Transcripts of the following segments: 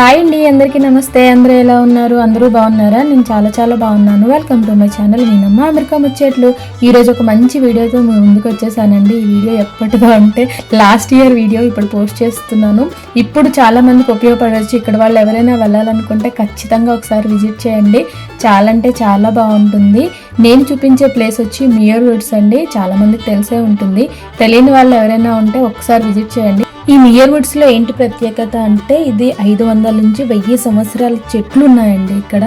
Hi అండి అందరికీ నమస్తే. అందరూ ఎలా ఉన్నారు? అందరూ బాగున్నారా? నేను చాలా చాలా బాగున్నాను. వెల్కమ్ టు మై ఛానల్ నేనమ్మ అమెరికా ముచ్చేట్లు. ఈరోజు ఒక మంచి వీడియోతో మీ ముందుకు వచ్చేసానండి. ఈ వీడియో ఎప్పటిదో అంటే లాస్ట్ ఇయర్ వీడియో ఇప్పుడు పోస్ట్ చేస్తున్నాను. ఇప్పుడు చాలా మందికి ఉపయోగపడవచ్చు. ఇక్కడ వాళ్ళు ఎవరైనా వెళ్ళాలనుకుంటే ఖచ్చితంగా ఒకసారి విజిట్ చేయండి. చాలా అంటే చాలా బాగుంటుంది. నేను చూపించే ప్లేస్ వచ్చి మియర్ రూట్స్ అండి. చాలా మందికి తెలిసే ఉంటుంది. తెలియని వాళ్ళు ఎవరైనా ఉంటే ఒకసారి విజిట్ చేయండి. ఈ మియర్ వుడ్స్లో ఏంటి ప్రత్యేకత అంటే ఇది ఐదు వందల నుంచి వెయ్యి సంవత్సరాల చెట్లు ఉన్నాయండి ఇక్కడ.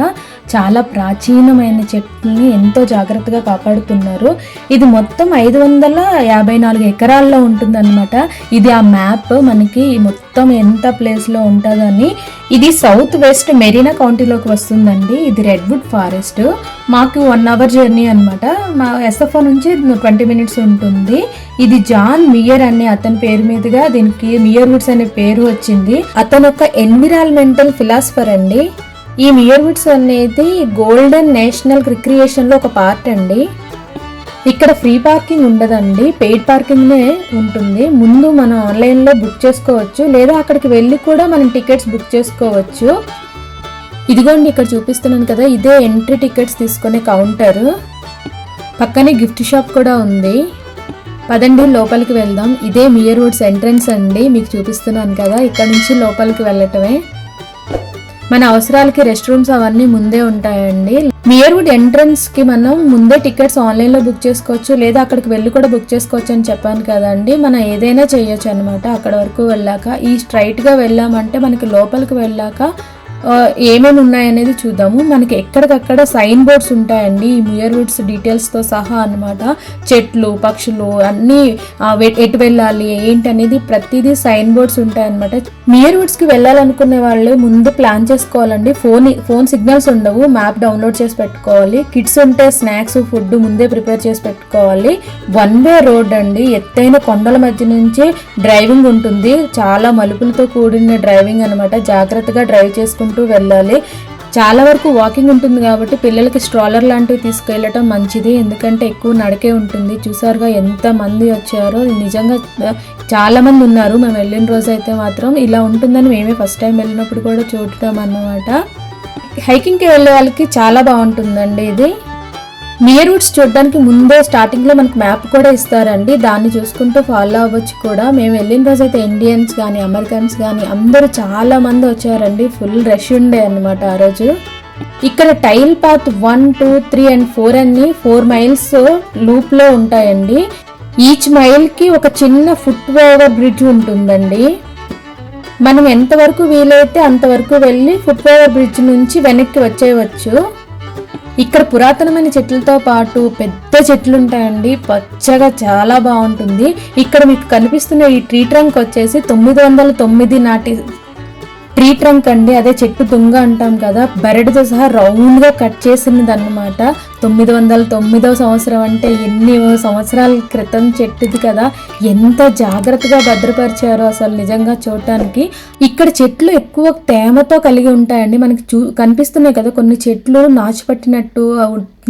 చాలా ప్రాచీనమైన చెట్లని ఎంతో జాగ్రత్తగా కాపాడుతున్నారు. ఇది మొత్తం ఐదు వందల యాభై నాలుగు ఎకరాల్లో ఉంటుందన్నమాట. ఇది ఆ మ్యాప్ మనకి మొత్తం ఎంత ప్లేస్లో ఉంటుందని. ఇది సౌత్ వెస్ట్ మెరీనా కౌంటీలోకి వస్తుందండి. ఇది రెడ్వుడ్ ఫారెస్ట్. మాకు వన్ అవర్ జర్నీ అనమాట మా ఎస్ఎఫ్ఓ నుంచి ట్వంటీ మినిట్స్ ఉంటుంది. ఇది జాన్ మియర్ అనే అతని పేరు మీదుగా దీనికి మియర్ వుడ్స్ అనే పేరు వచ్చింది. అతను ఒక ఎన్విరాన్మెంటల్ ఫిలాసఫర్ అండి. ఈ మియర్ అనేది గోల్డెన్ నేషనల్ రిక్రియేషన్లో ఒక పార్ట్ అండి. ఇక్కడ ఫ్రీ పార్కింగ్ ఉండదండి. పెయిడ్ పార్కింగ్నే ఉంటుంది. ముందు మనం ఆన్లైన్లో బుక్ చేసుకోవచ్చు. లేదా అక్కడికి వెళ్ళి కూడా మనం టికెట్స్ బుక్ చేసుకోవచ్చు. ఇదిగోండి ఇక్కడ చూపిస్తున్నాను కదా. ఇదే ఎంట్రీ టికెట్స్ తీసుకునే కౌంటర్. పక్కనే గిఫ్ట్ షాప్ కూడా ఉంది. పదండి లోపలికి వెళ్దాం. ఇదే మియర్ వుడ్స్ ఎంట్రన్స్ అండి. మీకు చూపిస్తున్నాను కదా. ఇక్కడ నుంచి లోపలికి వెళ్ళటమే. మన అవసరాలకి రెస్ట్ రూమ్స్ అవన్నీ ముందే ఉంటాయండి. మియర్వుడ్ ఎంట్రన్స్కి మనం ముందే టికెట్స్ ఆన్లైన్లో బుక్ చేసుకోవచ్చు లేదా అక్కడికి వెళ్ళి కూడా బుక్ చేసుకోవచ్చు అని చెప్పాను కదండి. మనం ఏదైనా చేయొచ్చు అనమాట అక్కడ వరకు వెళ్ళాక ఈ స్ట్రైట్గా వెళ్ళామంటే మనకి లోపలికి వెళ్ళాక ఏమేమి ఉన్నాయనేది చూద్దాము. మనకి ఎక్కడికక్కడ సైన్ బోర్డ్స్ ఉంటాయండి. ఈ మియర్ వుడ్స్ డీటెయిల్స్తో సహా అన్నమాట. చెట్లు పక్షులు అన్నీ ఎటు వెళ్ళాలి ఏంటి అనేది ప్రతిదీ సైన్ బోర్డ్స్ ఉంటాయన్నమాట. మియర్వుడ్స్కి వెళ్ళాలనుకునే వాళ్ళు ముందు ప్లాన్ చేసుకోవాలండి. ఫోన్ ఫోన్ సిగ్నల్స్ ఉండవు. మ్యాప్ డౌన్లోడ్ చేసి పెట్టుకోవాలి. కిడ్స్ ఉంటే స్నాక్స్ ఫుడ్ ముందే ప్రిపేర్ చేసి పెట్టుకోవాలి. వన్ వే రోడ్ అండి. ఎత్తైన కొండల మధ్య నుంచి డ్రైవింగ్ ఉంటుంది. చాలా మలుపులతో కూడిన డ్రైవింగ్ అనమాట జాగ్రత్తగా డ్రైవ్ చేసుకుంటే వెళ్ళాలి. చాలా వరకు వాకింగ్ ఉంటుంది కాబట్టి పిల్లలకి స్ట్రాలర్ లాంటివి తీసుకెళ్ళటం మంచిది. ఎందుకంటే ఎక్కువ నడకే ఉంటుంది. చూసారుగా ఎంత మంది వచ్చారో. నిజంగా చాలామంది ఉన్నారు. మేము వెళ్ళిన రోజు అయితే మాత్రం ఇలా ఉంటుందని మేమే ఫస్ట్ టైం వెళ్ళినప్పుడు కూడా చూడటం అన్నమాట. హైకింగ్కి వెళ్ళే వాళ్ళకి చాలా బాగుంటుందండి ఇది. నియర్ రూట్స్ చూడడానికి ముందే స్టార్టింగ్లో మనకు మ్యాప్ కూడా ఇస్తారండి. దాన్ని చూసుకుంటూ ఫాలో అవ్వచ్చు కూడా. మేము వెళ్ళిన రోజు అయితే ఇండియన్స్ కానీ అమెరికన్స్ కానీ అందరూ చాలా మంది వచ్చారండి. ఫుల్ రష్ ఉండే అన్నమాట ఆ రోజు. ఇక్కడ trail path one two three and four అన్ని ఫోర్ మైల్స్ లూప్లో ఉంటాయండి. ఈచ్ మైల్కి ఒక చిన్న ఫుట్ ఓవర్ బ్రిడ్జ్ ఉంటుందండి. మనం ఎంతవరకు వీలైతే అంతవరకు వెళ్ళి ఫుట్ ఓవర్ బ్రిడ్జ్ నుంచి వెనక్కి వచ్చేయవచ్చు. ఇక్కడ పురాతనమైన చెట్లతో పాటు పెద్ద చెట్లు ఉంటాయండి పచ్చగా చాలా బాగుంటుంది. ఇక్కడ మీకు కనిపిస్తున్న ఈ ట్రీ ట్రంక్ వచ్చేసి తొమ్మిది వందల తొమ్మిది నాటి ట్రీ ట్రంక్ అండి అదే చెట్టు తుంగ అంటాం కదా. బెరడుతో సహా రౌండ్గా కట్ చేసినది అనమాట తొమ్మిది వందల తొమ్మిదవ సంవత్సరం అంటే ఎన్ని సంవత్సరాల క్రితం చెట్టుది కదా. ఎంత జాగ్రత్తగా భద్రపరిచారో అసలు నిజంగా చూడటానికి. ఇక్కడ చెట్లు ఎక్కువ తేమతో కలిగి ఉంటాయండి. మనకి చూ కనిపిస్తున్నాయి కదా కొన్ని చెట్లు నాచు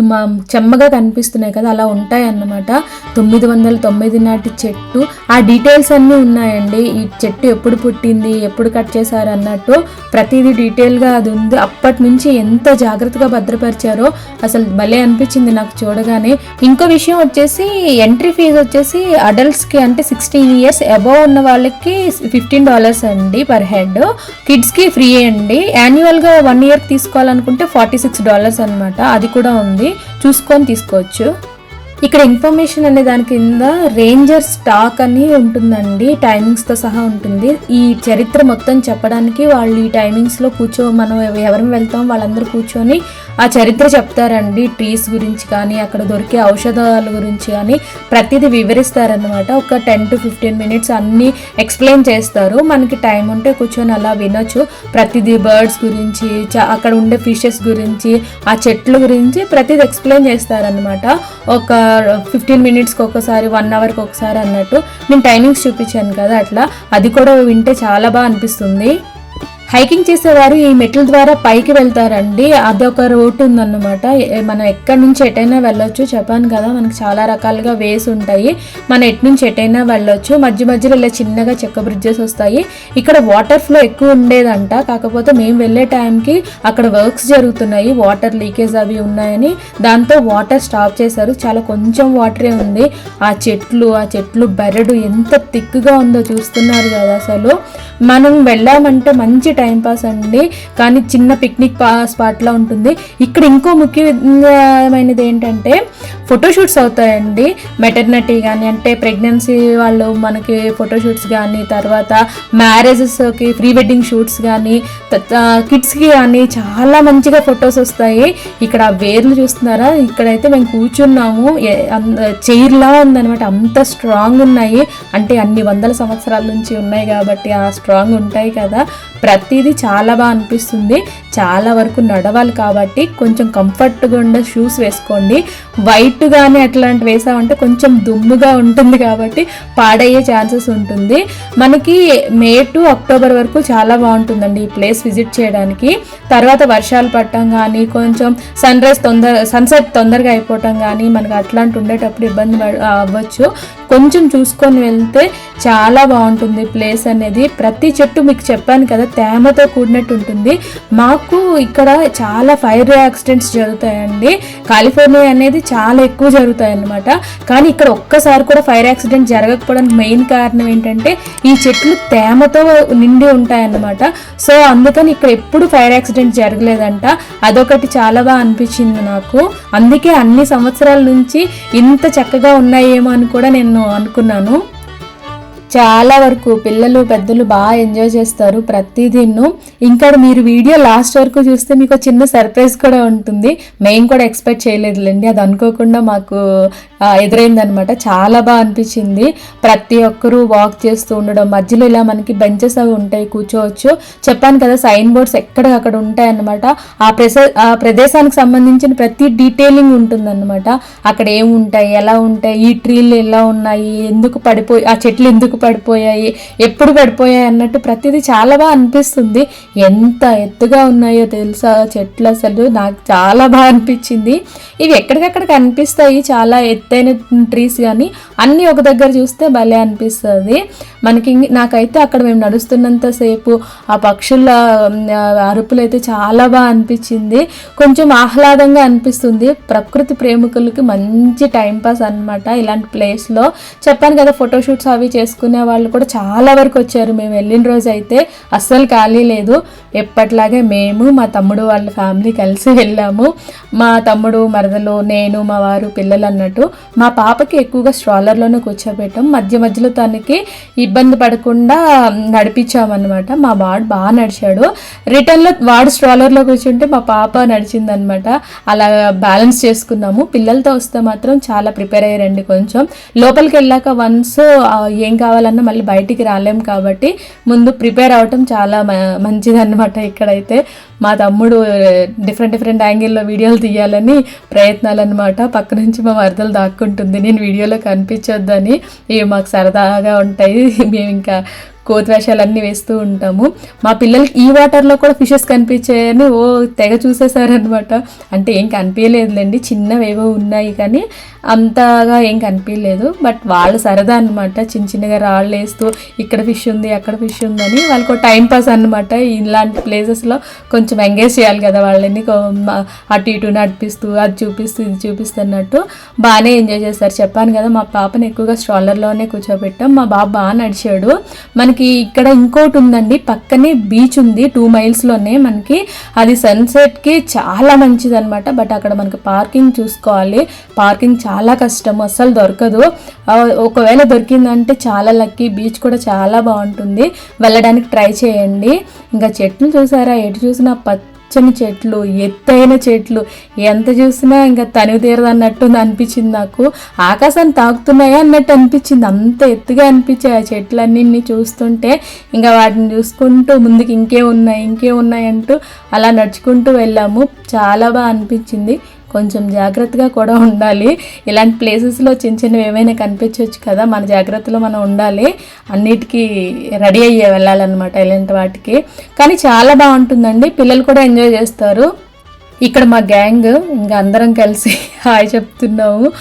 మా చెమ్మగా కనిపిస్తున్నాయి కదా అలా ఉంటాయి అన్నమాట. తొమ్మిది వందల తొమ్మిది నాటి చెట్టు. ఆ డీటెయిల్స్ అన్నీ ఉన్నాయండి. ఈ చెట్టు ఎప్పుడు పుట్టింది ఎప్పుడు కట్ చేశారు అన్నట్టు ప్రతిదీ డీటెయిల్గా అది ఉంది. అప్పటి నుంచి ఎంత జాగ్రత్తగా భద్రపరిచారో అసలు భలే అనిపించింది నాకు చూడగానే. ఇంకో విషయం వచ్చేసి ఎంట్రీ ఫీజు వచ్చేసి అడల్ట్స్కి అంటే సిక్స్టీన్ ఇయర్స్ అబోవ్ ఉన్న వాళ్ళకి ఫిఫ్టీన్ డాలర్స్ అండి పర్ హెడ్ కిడ్స్కి ఫ్రీ అండి. యాన్యువల్గా వన్ ఇయర్ తీసుకోవాలనుకుంటే ఫార్టీ సిక్స్ డాలర్స్ అనమాట అది కూడా ఉంది. చూసుకొని తీసుకోవచ్చు. ఇక్కడ ఇన్ఫర్మేషన్ అనే దాని కింద రేంజర్ స్టాక్ అని ఉంటుందండి. టైమింగ్స్తో సహా ఉంటుంది. ఈ చరిత్ర మొత్తం చెప్పడానికి వాళ్ళు ఈ టైమింగ్స్లో కూర్చో మనం ఎవరు వెళ్తాం వాళ్ళందరూ కూర్చొని ఆ చరిత్ర చెప్తారండి. ట్రీస్ గురించి కానీ అక్కడ దొరికే ఔషధాల గురించి కానీ ప్రతిదీ వివరిస్తారనమాట ఒక టెన్ టు ఫిఫ్టీన్ మినిట్స్ అన్ని ఎక్స్ప్లెయిన్ చేస్తారు. మనకి టైం ఉంటే కూర్చొని అలా వినొచ్చు. ప్రతిదీ బర్డ్స్ గురించి చ- అక్కడ ఉండే ఫిషెస్ గురించి ఆ చెట్ల గురించి ప్రతిదీ ఎక్స్ప్లెయిన్ చేస్తారనమాట ఒక ఫిఫ్టీన్ మినిట్స్కి ఒకసారి వన్ అవర్కి ఒకసారి అన్నట్టు నేను టైమింగ్స్ చూపించాను కదా అట్లా. అది కూడా వింటే చాలా బాగా అనిపిస్తుంది. హైకింగ్ చేసేవారు ఈ మెట్ల ద్వారా పైకి వెళ్తారండి. అదొక రూట్ ఉందన్నమాట. మనం ఎక్కడి నుంచి ఎటైనా వెళ్ళొచ్చు. చెప్పాను కదా మనకి చాలా రకాలుగా వేస్ ఉంటాయి. మనం ఎటు నుంచి ఎటైనా వెళ్ళొచ్చు. మధ్య మధ్యలో ఇలా చిన్నగా చెక్క బ్రిడ్జెస్ వస్తాయి. ఇక్కడ వాటర్ ఫ్లో ఎక్కువ ఉండేదంట. కాకపోతే మేము వెళ్ళే టైంకి అక్కడ వర్క్స్ జరుగుతున్నాయి. వాటర్ లీకేజ్ అవి ఉన్నాయని. దాంతో వాటర్ స్టాప్ చేశారు. చాలా కొంచెం వాటరే ఉంది. ఆ చెట్లు ఆ చెట్లు బెరడు ఎంత థిక్గా ఉందో చూస్తున్నారు కదా అసలు. మనం వెళ్ళామంటే మంచి టైం పాస్ అండి. కానీ చిన్న పిక్నిక్ పా స్పాట్లా ఉంటుంది. ఇక్కడ ఇంకో ముఖ్యమైనది ఏంటంటే ఫోటోషూట్స్ అవుతాయండి. మెటర్నిటీ కానీ అంటే ప్రెగ్నెన్సీ వాళ్ళు మనకి ఫోటోషూట్స్ కానీ తర్వాత మ్యారేజెస్కి ప్రీ వెడ్డింగ్ షూట్స్ కానీ కిడ్స్కి కానీ చాలా మంచిగా ఫొటోస్ వస్తాయి. ఇక్కడ వేర్లు చూస్తున్నారా? ఇక్కడైతే మేము కూర్చున్నాము. చైర్లా ఉందన్నమాట. అంత స్ట్రాంగ్ ఉన్నాయి. అంటే అన్ని వందల సంవత్సరాల నుంచి ఉన్నాయి కాబట్టి ఆ స్ట్రాంగ్ ఉంటాయి కదా. ప్రతిదీ చాలా బాగా అనిపిస్తుంది. చాలా వరకు నడవాలి కాబట్టి కొంచెం కంఫర్ట్గా ఉండే షూస్ వేసుకోండి. వైట్ కానీ అట్లాంటి వేసామంటే కొంచెం దుమ్ముగా ఉంటుంది కాబట్టి పాడయ్యే ఛాన్సెస్ ఉంటుంది. మనకి మే టు అక్టోబర్ వరకు చాలా బాగుంటుందండి ఈ ప్లేస్ విజిట్ చేయడానికి. తర్వాత వర్షాలు పడటం కానీ కొంచెం సన్ రైజ్ తొందర సన్సెట్ తొందరగా అయిపోవటం కానీ మనకు అట్లాంటి ఉండేటప్పుడు ఇబ్బంది అవ్వచ్చు. కొంచెం చూసుకొని వెళ్తే చాలా బాగుంటుంది ప్లేస్ అనేది. ప్రతి చెట్టు మీకు చెప్పాను కదా తేమతో కూడినట్టు ఉంటుంది. మాకు ఇక్కడ చాలా ఫైర్ యాక్సిడెంట్స్ జరుగుతాయండి. కాలిఫోర్నియా అనేది చాలా ఎక్కువ జరుగుతాయి అన్నమాట కానీ ఇక్కడ ఒక్కసారి కూడా ఫైర్ యాక్సిడెంట్ జరగకపోవడానికి మెయిన్ కారణం ఏంటంటే ఈ చెట్లు తేమతో నిండి ఉంటాయన్నమాట. సో అందుకని ఇక్కడ ఎప్పుడు ఫైర్ యాక్సిడెంట్ జరగలేదంట. అదొకటి చాలా బాగా అనిపించింది నాకు. అందుకే అన్ని సంవత్సరాల నుంచి ఇంత చక్కగా ఉన్నాయేమో అని కూడా నేను అనుకున్నాను. చాలా వరకు పిల్లలు పెద్దలు బాగా ఎంజాయ్ చేస్తారు ప్రతిదీను. ఇంకా మీరు వీడియో లాస్ట్ వరకు చూస్తే మీకు చిన్న సర్ప్రైజ్ కూడా ఉంటుంది. మేము కూడా ఎక్స్పెక్ట్ చేయలేదులేండి. అది అనుకోకుండా మాకు ఎదురైందనమాట చాలా బాగా అనిపించింది. ప్రతి ఒక్కరూ వాక్ చేస్తూ ఉండడం మధ్యలో ఇలా మనకి బెంచెస్ అవి ఉంటాయి కూర్చోవచ్చు. చెప్పాను కదా సైన్ బోర్డ్స్ ఎక్కడికక్కడ ఉంటాయన్నమాట. ఆ ప్రస ఆ ప్రదేశానికి సంబంధించిన ప్రతి డీటెయిలింగ్ ఉంటుందన్నమాట. అక్కడ ఏముంటాయి ఎలా ఉంటాయి ఈ ట్రీలు ఎలా ఉన్నాయి ఎందుకు పడిపోయి ఆ చెట్లు ఎందుకు పడిపోయాయి ఎప్పుడు పడిపోయాయి అన్నట్టు ప్రతిదీ చాలా బాగా అనిపిస్తుంది. ఎంత ఎత్తుగా ఉన్నాయో తెలుసా? చెట్లు అసలు నాకు చాలా బాగా అనిపించింది. ఇవి ఎక్కడికక్కడ కనిపిస్తాయి చాలా ఎత్తైన ట్రీస్ కానీ అన్నీ ఒక దగ్గర చూస్తే భలే అనిపిస్తుంది. మనకి నాకైతే అక్కడ మేము నడుస్తున్నంతసేపు ఆ పక్షుల అరుపులు అయితే చాలా బాగా అనిపించింది. కొంచెం ఆహ్లాదంగా అనిపిస్తుంది. ప్రకృతి ప్రేమికులకి మంచి టైం పాస్ అనమాట ఇలాంటి ప్లేస్లో చెప్పాను కదా ఫోటోషూట్స్ అవి చేసుకుని వాళ్ళు కూడా చాలా వరకు వచ్చారు. మేము వెళ్ళిన రోజు అయితే అస్సలు ఖాళీ లేదు. ఎప్పట్లాగే మేము మా తమ్ముడు వాళ్ళ ఫ్యామిలీ కలిసి వెళ్ళాము. మా తమ్ముడు మరదలు నేను మా వారు పిల్లలు అన్నట్టు మా పాపకి ఎక్కువగా స్ట్రాలర్లోనే కూర్చోబెట్టాం. మధ్య మధ్యలో తనకి ఇబ్బంది పడకుండా నడిపించామన్నమాట. మా వాడు బాగా నడిచాడు. రిటర్న్లో వాడు స్ట్రాలర్లో కూర్చుంటే మా పాప నడిచిందనమాట అలా బ్యాలెన్స్ చేసుకున్నాము. పిల్లలతో వస్తే మాత్రం చాలా ప్రిపేర్ అయ్యారండి కొంచెం. లోపలికి వెళ్ళాక వన్స్ ఏం కావాలి కావాలన్నా మళ్ళీ బయటికి రాలేం కాబట్టి ముందు ప్రిపేర్ అవటం చాలా మ- మంచిదన్నమాట ఇక్కడైతే. మా తమ్ముడు డిఫరెంట్ డిఫరెంట్ యాంగిల్లో వీడియోలు తీయాలని ప్రయత్నాలు అనమాట పక్క నుంచి మా వరదలు దాక్కుంటుంది. నేను వీడియోలో కనిపించొద్దని. ఇవి మాకు సరదాగా ఉంటాయి. మేము ఇంకా కోతివేషాలన్నీ వేస్తూ ఉంటాము. మా పిల్లలకి ఈ వాటర్లో కూడా ఫిషెస్ కనిపించాయని ఓ తెగ చూసేసారనమాట అంటే ఏం కనిపించలేదులేండి చిన్నవేవో ఉన్నాయి కానీ అంతగా ఏం కనిపించలేదు. బట్ వాళ్ళు సరదా అనమాట చిన్న చిన్నగా రాళ్ళు వేస్తూ ఇక్కడ ఫిష్ ఉంది అక్కడ ఫిష్ ఉందని వాళ్ళకు టైం పాస్ అనమాట ఇలాంటి ప్లేసెస్లో కొంచెం ఎంగేజ్ చేయాలి కదా వాళ్ళని అటు ఇటు నడిపిస్తూ అది చూపిస్తూ ఇది చూపిస్తున్నట్టు బాగానే ఎంజాయ్ చేస్తారు చెప్పాను కదా మా పాపని ఎక్కువగా స్ట్రాలర్లోనే కూర్చోబెట్టాం. మా బాబు బాగా నడిచాడు. మనకి మనకి ఇక్కడ ఇంకోటి ఉందండి. పక్కనే బీచ్ ఉంది. టూ మైల్స్లోనే మనకి అది సన్సెట్కి చాలా మంచిది అనమాట బట్ అక్కడ మనకి పార్కింగ్ చూసుకోవాలి. పార్కింగ్ చాలా కష్టం. అస్సలు దొరకదు. ఒకవేళ దొరికిందంటే చాలా లక్కీ. బీచ్ కూడా చాలా బాగుంటుంది. వెళ్ళడానికి ట్రై చేయండి. ఇంకా చెట్లు చూసారా? ఎటు చూసినా పచ్చని చెట్లు ఎత్తైన చెట్లు. ఎంత చూసినా ఇంకా తనివి తీరదు అన్నట్టు అనిపించింది నాకు. ఆకాశాన్ని తాకుతున్నాయా అన్నట్టు అనిపించింది. అంత ఎత్తుగా అనిపించాయి ఆ చెట్లన్నీ చూస్తుంటే. ఇంకా వాటిని చూసుకుంటూ ముందుకు ఇంకే ఉన్నాయి ఇంకే ఉన్నాయి అంటూ అలా నడుచుకుంటూ వెళ్ళాము. చాలా బాగా అనిపించింది. కొంచెం జాగ్రత్తగా కూడా ఉండాలి. ఇలాంటి ప్లేసెస్లో చిన్న చిన్నవి ఏమైనా కనిపించవచ్చు కదా మన జాగ్రత్తలో మనం ఉండాలి. అన్నిటికీ రెడీ అయ్యే వెళ్ళాలన్నమాట ఇలాంటి వాటికి. కానీ చాలా బాగుంటుందండి. పిల్లలు కూడా ఎంజాయ్ చేస్తారు. ఇక్కడ మా గ్యాంగ్ ఇంకా అందరం కలిసి హాయ్ చెప్తున్నాము.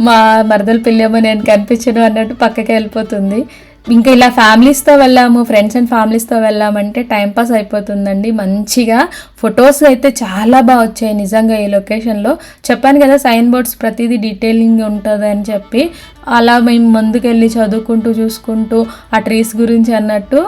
మా మరదల పిల్లేమో నేను కనిపించను అన్నట్టు పక్కకి వెళ్ళిపోతుంది. ఇంకా ఇలా ఫ్యామిలీస్తో వెళ్ళాము ఫ్రెండ్స్ అండ్ ఫ్యామిలీస్తో వెళ్ళామంటే టైంపాస్ అయిపోతుందండి. మంచిగా ఫొటోస్ అయితే చాలా బాగా వచ్చాయి నిజంగా ఈ లొకేషన్లో చెప్పాను కదా సైన్ బోర్డ్స్ ప్రతిదీ డీటెయిలింగ్ ఉంటుంది అని చెప్పి. అలా మేము ముందుకెళ్ళి చదువుకుంటూ చూసుకుంటూ ఆ ట్రీస్ గురించి అన్నట్టు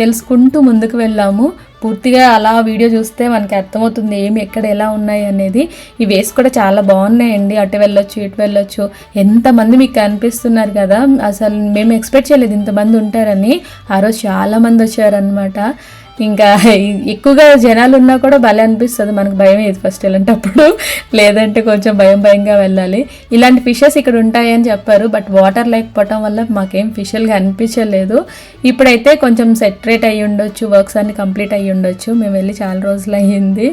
తెలుసుకుంటూ ముందుకు వెళ్ళాము. పూర్తిగా అలా వీడియో చూస్తే మనకి అర్థమవుతుంది ఏమి ఎక్కడ ఎలా ఉన్నాయి అనేది. ఈ వేస్ కూడా చాలా బాగున్నాయండి. అటు వెళ్ళొచ్చు ఇటు వెళ్ళొచ్చు. ఎంతమంది మీకు కనిపిస్తున్నారు కదా. అసలు మేము ఎక్స్పెక్ట్ చేయలేదు ఇంతమంది ఉంటారని. ఆ రోజు చాలా మంది వచ్చారనమాట ఇంకా ఎక్కువగా జనాలు ఉన్నా కూడా భలే అనిపిస్తుంది. మనకు భయం ఏది ఫస్ట్ వెళ్ళేటప్పుడు? లేదంటే కొంచెం భయం భయంగా వెళ్ళాలి. ఇలాంటి ఫిషెస్ ఇక్కడ ఉంటాయని చెప్పారు. బట్ వాటర్ లేకపోవటం వల్ల మాకేం ఫిషల్గా అనిపించలేదు. ఇప్పుడైతే కొంచెం సెటరేట్ అయ్యి ఉండొచ్చు వర్క్స్ అన్ని కంప్లీట్ అయ్యి ఉండొచ్చు మేము వెళ్ళి చాలా రోజులు అయ్యింది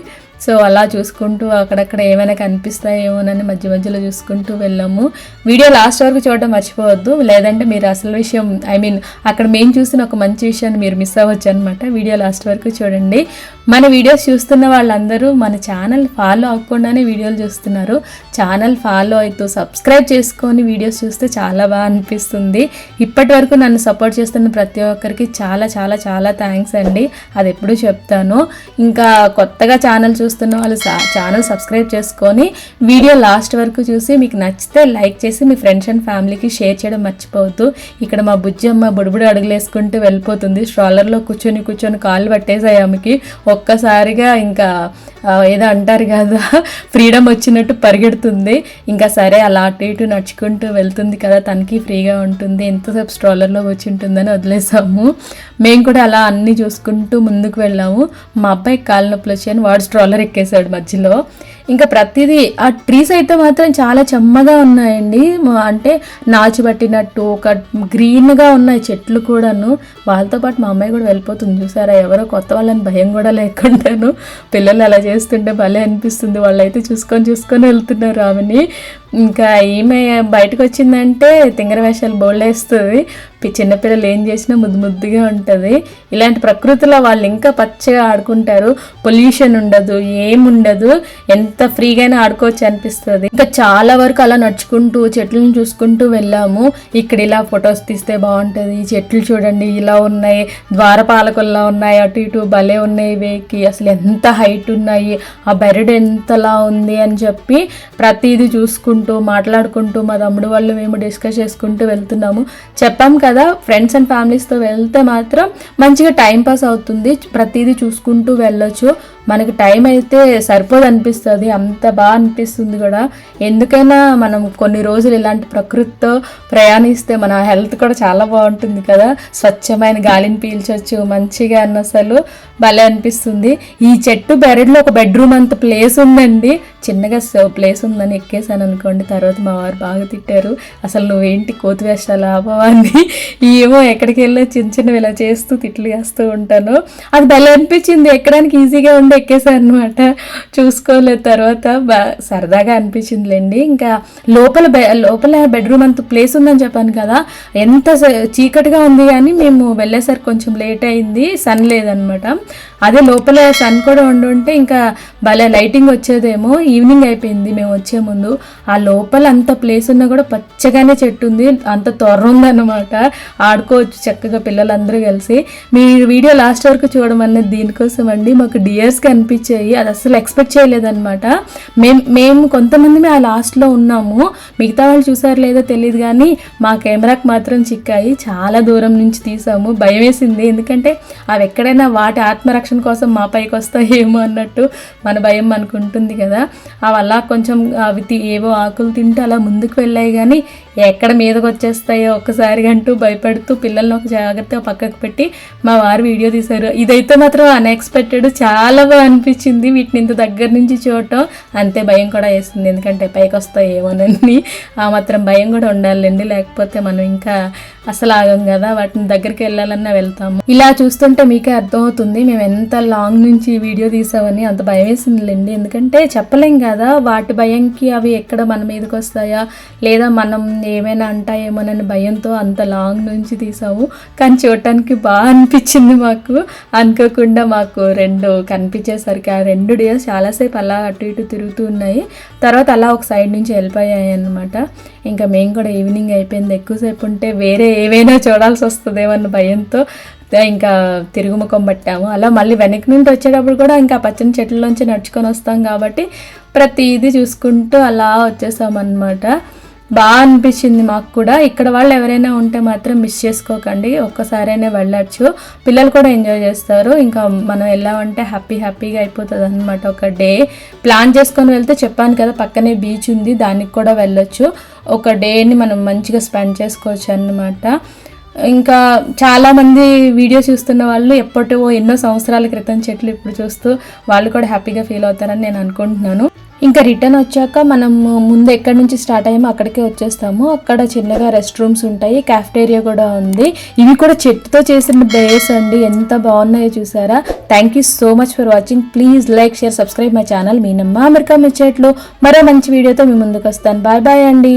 సో అలా చూసుకుంటూ అక్కడక్కడ ఏమైనా కనిపిస్తాయేమోనని మధ్య మధ్యలో చూసుకుంటూ వెళ్ళాము. వీడియో లాస్ట్ వరకు చూడడం మర్చిపోవద్దు. లేదంటే మీరు అసలు విషయం ఐ మీన్ అక్కడ మేము చూసిన ఒక మంచి విషయాన్ని మీరు మిస్ అవ్వచ్చు అనమాట వీడియో లాస్ట్ వరకు చూడండి. మన వీడియోస్ చూస్తున్న వాళ్ళందరూ మన ఛానల్ ఫాలో అవ్వకుండానే వీడియోలు చూస్తున్నారు. ఛానల్ ఫాలో అవుతూ సబ్స్క్రైబ్ చేసుకొని వీడియోస్ చూస్తే చాలా బాగా అనిపిస్తుంది. ఇప్పటి వరకు నన్ను సపోర్ట్ చేస్తున్న ప్రతి ఒక్కరికి చాలా చాలా చాలా థ్యాంక్స్ అండి. అది ఎప్పుడూ చెప్తాను. ఇంకా కొత్తగా ఛానల్ చూస్తున్న వాళ్ళు ఛానల్ సబ్స్క్రైబ్ చేసుకొని వీడియో లాస్ట్ వరకు చూసి మీకు నచ్చితే లైక్ చేసి మీ ఫ్రెండ్స్ అండ్ ఫ్యామిలీకి షేర్ చేయడం మర్చిపోవద్దు. ఇక్కడ మా బుజ్జమ్మ బుడుబుడు అడుగులేసుకుంటూ వెళ్ళిపోతుంది. స్ట్రాలర్లో కూర్చొని కూర్చొని కాళ్ళు పట్టేసాయి ఆమెకి. ఒక్కసారిగా ఇంకా ఏదో అంటారు కదా ఫ్రీడమ్ వచ్చినట్టు పరిగెడుతుంది. ఇంకా సరే అలా అటు ఇటు నడుచుకుంటూ వెళ్తుంది కదా తనకి ఫ్రీగా ఉంటుంది. ఎంతసేపు స్ట్రాలర్లో వచ్చి ఉంటుందని వదిలేసాము. మేము కూడా అలా అన్నీ చూసుకుంటూ ముందుకు వెళ్ళాము. మా అబ్బాయి కాళ్ళ నొప్పులు వచ్చాయని వాడు స్ట్రాలర్ ఎక్కేసాడు మధ్యలో. ఇంకా ప్రతిదీ ఆ ట్రీస్ అయితే మాత్రం చాలా చెమ్మగా ఉన్నాయండి. అంటే నాచు పట్టినట్టు ఒక గ్రీన్గా ఉన్నాయి చెట్లు కూడాను. వాళ్ళతో పాటు మా అమ్మాయి కూడా వెళ్ళిపోతుంది చూసారా? ఎవరో కొత్త వాళ్ళని భయం కూడా లేకుండాను. పిల్లలు అలా చేస్తుంటే భలే అనిపిస్తుంది. వాళ్ళైతే చూసుకొని చూసుకొని వెళ్తున్నారు ఆమెని. ఇంకా ఈమె బయటకు వచ్చిందంటే తింగర వేషాలు బోళ్ళేస్తుంది పి- చిన్నపిల్లలు ఏం చేసినా ముద్దు ముద్దుగా ఉంటుంది. ఇలాంటి ప్రకృతిలో వాళ్ళు ఇంకా పచ్చగా ఆడుకుంటారు. పొల్యూషన్ ఉండదు ఏం ఉండదు. ఎంత ఫ్రీగానే ఆడుకోవచ్చు అనిపిస్తుంది. ఇంకా చాలా వరకు అలా నడుచుకుంటూ చెట్లను చూసుకుంటూ వెళ్ళాము. ఇక్కడ ఇలా ఫొటోస్ తీస్తే బాగుంటుంది. చెట్లు చూడండి ఇలా ఉన్నాయి. ద్వారపాలకుల్లా ఉన్నాయి. అటు ఇటు భలే ఉన్నాయి వేకి. అసలు ఎంత హైట్ ఉన్నాయి. ఆ బెరడు ఎంతలా ఉంది అని చెప్పి ప్రతిదీ చూసుకుంటూ మాట్లాడుకుంటూ మా తమ్ముడు వాళ్ళు మేము డిస్కస్ చేసుకుంటూ వెళ్తున్నాము. చెప్పాం కదా ఫ్రెండ్స్ అండ్ ఫ్యామిలీస్తో వెళ్తే మాత్రం మంచిగా టైం పాస్ అవుతుంది. ప్రతిదీ చూసుకుంటూ వెళ్ళొచ్చు. మనకి టైం అయితే సరిపోదు అనిపిస్తుంది. అంత బాగా అనిపిస్తుంది కూడా. ఎందుకైనా మనం కొన్ని రోజులు ఇలాంటి ప్రకృతితో ప్రయాణిస్తే మన హెల్త్ కూడా చాలా బాగుంటుంది కదా. స్వచ్ఛమైన గాలిని పీల్చొచ్చు మంచిగా అన్న అసలు భలే అనిపిస్తుంది. ఈ చెట్టు బెరడ్లో ఒక బెడ్రూమ్ అంత ప్లేస్ ఉందండి. చిన్నగా ప్లేస్ ఉందని ఎక్కేసాను అనుకోండి తర్వాత మా వారు బాగా తిట్టారు. అసలు నువ్వేంటి కోతి వేషాలు ఆపవాన్ని ఏమో ఎక్కడికి వెళ్ళి చిన్న చిన్నవి ఇలా చేస్తూ తిట్లు వేస్తూ ఉంటాను. అది భలే అనిపించింది. ఎక్కడానికి ఈజీగా ఉండి ఎక్కేసాను అనమాట చూసుకోలేదు తర్వాత బా సరదాగా అనిపించిందిలేండి. ఇంకా లోపల లోపల బెడ్రూమ్ అంత ప్లేస్ ఉందని చెప్పాను కదా. ఎంత చీకటిగా ఉంది కానీ మేము వెళ్ళేసరికి కొంచెం లేట్ అయింది. సన్ లేదనమాట అదే లోపల సన్ కూడా ఉండుంటే ఇంకా భలే లైటింగ్ వచ్చేదేమో. ఈవినింగ్ అయిపోయింది మేము వచ్చే ముందు. ఆ లోపల అంత ప్లేస్ ఉన్నా కూడా పచ్చగానే చెట్టు ఉంది. అంత త్వర ఉందన్నమాట. ఆడుకోవచ్చు చక్కగా పిల్లలందరూ కలిసి. మీ వీడియో లాస్ట్ వరకు చూడమన్నది దీనికోసం అండి. మాకు డియర్స్ కనిపించాయి అది అసలు ఎక్స్పెక్ట్ చేయలేదన్నమాట. మేము మేము కొంతమంది ఆ లాస్ట్లో ఉన్నాము. మిగతా వాళ్ళు చూసారు లేదో తెలియదు కానీ మా కెమెరాకి మాత్రం చిక్కాయి. చాలా దూరం నుంచి తీసాము. భయం వేసింది. ఎందుకంటే అవి ఎక్కడైనా వాటి ఆత్మరక్షణ కోసం మా పైకి వస్తాయేమో అన్నట్టు మన భయం మనకు ఉంటుంది కదా. అవి అలా కొంచెం అవి తి- ఏవో ఆకులు తింటే అలా ముందుకు వెళ్ళాయి కానీ ఎక్కడ మీదకి వచ్చేస్తాయో ఒక్కసారి అంటూ భయపడుతూ పిల్లల్ని ఒక జాగ్రత్తగా పక్కకు పెట్టి మా వారు వీడియో తీశారు. ఇదైతే మాత్రం అన్ఎక్స్పెక్టెడ్ చాలా బాగా అనిపించింది. వీటిని ఇంత దగ్గర నుంచి చూడటం అంతే భయం కూడా వేస్తుంది. ఎందుకంటే పైకి వస్తాయేమోనని ఆ మాత్రం భయం కూడా ఉండాలండి. లేకపోతే మనం ఇంకా అసలు ఆగం కదా. వాటిని దగ్గరికి వెళ్ళాలన్నా వెళ్తాము. ఇలా చూస్తుంటే మీకే అర్థమవుతుంది. మేము ఎంత లాంగ్ నుంచి వీడియో తీసామని అంత భయం వేసిందిలేండి. ఎందుకంటే చెప్పలేం కదా. వాటి భయంకి అవి ఎక్కడ మన మీదకి వస్తాయా? లేదా మనం ఏమైనా అంటాయేమోనని భయంతో అంత లాంగ్ నుంచి తీసాము కానీ చూడటానికి బాగా అనిపించింది మాకు. అనుకోకుండా మాకు రెండు కనిపించేసరికి ఆ రెండు డియర్స్ చాలాసేపు అలా అటు ఇటు తిరుగుతూ ఉన్నాయి. తర్వాత అలా ఒక సైడ్ నుంచి వెళ్ళిపోయాయి అనమాట ఇంకా మేము కూడా ఈవినింగ్ అయిపోయింది. ఎక్కువసేపు ఉంటే వేరే ఏవైనా చూడాల్సి వస్తుందేమన్న భయంతో ఇంకా తిరుగుముఖం పట్టాము. అలా మళ్ళీ వెనక్కి నుండి వచ్చేటప్పుడు కూడా ఇంకా పచ్చని చెట్లలోంచి నడుచుకొని వస్తాం కాబట్టి ప్రతిదీ చూసుకుంటూ అలా వచ్చేసామన్నమాట. బాగా అనిపించింది మాకు కూడా. ఇక్కడ వాళ్ళు ఎవరైనా ఉంటే మాత్రం మిస్ చేసుకోకండి. ఒక్కసారైనా వెళ్ళొచ్చు. పిల్లలు కూడా ఎంజాయ్ చేస్తారు. ఇంకా మనం వెళ్ళామంటే హ్యాపీ హ్యాపీగా అయిపోతుంది అనమాట ఒక డే ప్లాన్ చేసుకొని వెళ్తే చెప్పాను కదా పక్కనే బీచ్ ఉంది దానికి కూడా వెళ్ళొచ్చు. ఒక డేని మనం మంచిగా స్పెండ్ చేసుకోవచ్చు అన్నమాట. ఇంకా చాలామంది వీడియో చూస్తున్న వాళ్ళు ఎప్పటివో ఎన్నో సంవత్సరాల క్రితం చెట్లు ఇప్పుడు చూస్తూ వాళ్ళు కూడా హ్యాపీగా ఫీల్ అవుతారని నేను అనుకుంటున్నాను. ఇంకా రిటర్న్ వచ్చాక మనం ముందు ఎక్కడి నుంచి స్టార్ట్ అయ్యామో అక్కడికే వచ్చేస్తాము. అక్కడ చిన్నగా రెస్ట్ రూమ్స్ ఉంటాయి. క్యాఫ్టేరియా కూడా ఉంది. ఇవి కూడా చెట్టుతో చేసిన బేస్ అండి. ఎంత బాగున్నాయో చూసారా? Thank you so much for watching please like share subscribe my channel మీనమ్మ America మీ మరో మంచి వీడియోతో మీ ముందుకు వస్తాను. బాయ్ బాయ్ అండి.